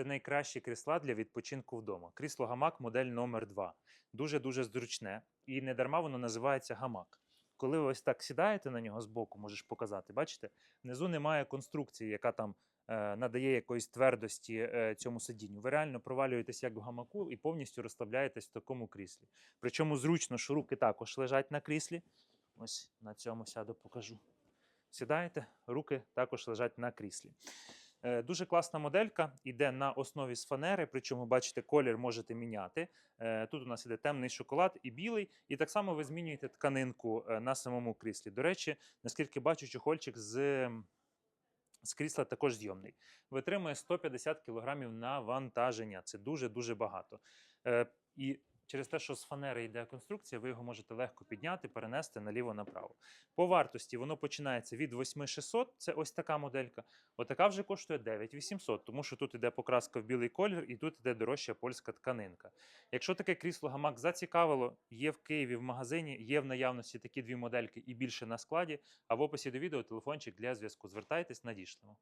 Це найкращі крісла для відпочинку вдома. Крісло гамак модель номер 2 Дуже-дуже зручне. І не дарма воно називається гамак. Коли ви ось так сідаєте на нього збоку, можеш показати, бачите, внизу немає конструкції, яка там е, надає якоїсь твердості е, цьому сидінню. Ви реально провалюєтесь як в гамаку і повністю розслабляєтесь в такому кріслі. Причому зручно, що руки також лежать на кріслі. Ось на цьому сяду покажу. Сідаєте, руки також лежать на кріслі. Е, Дуже класна моделька, іде на основі з фанери, причому бачите, колір можете міняти. Е, Тут у нас іде темний шоколад і білий, і так само ви змінюєте тканинку е, на самому кріслі. До речі, наскільки бачу, чохольчик з, з крісла також зйомний. Витримує 150 кг навантаження. Це дуже-дуже багато. І через те, що з фанери йде конструкція, ви його можете легко підняти, перенести наліво-направо. По вартості воно починається від 8600, це ось така моделька. Отака вже коштує 9800, тому що тут іде покраска в білий колір і тут іде дорожча польська тканинка. Якщо таке крісло гамак зацікавило, є в Києві в магазині, є в наявності такі дві модельки і більше на складі. А в описі до відео телефончик для зв'язку. Звертайтесь, надішлемо.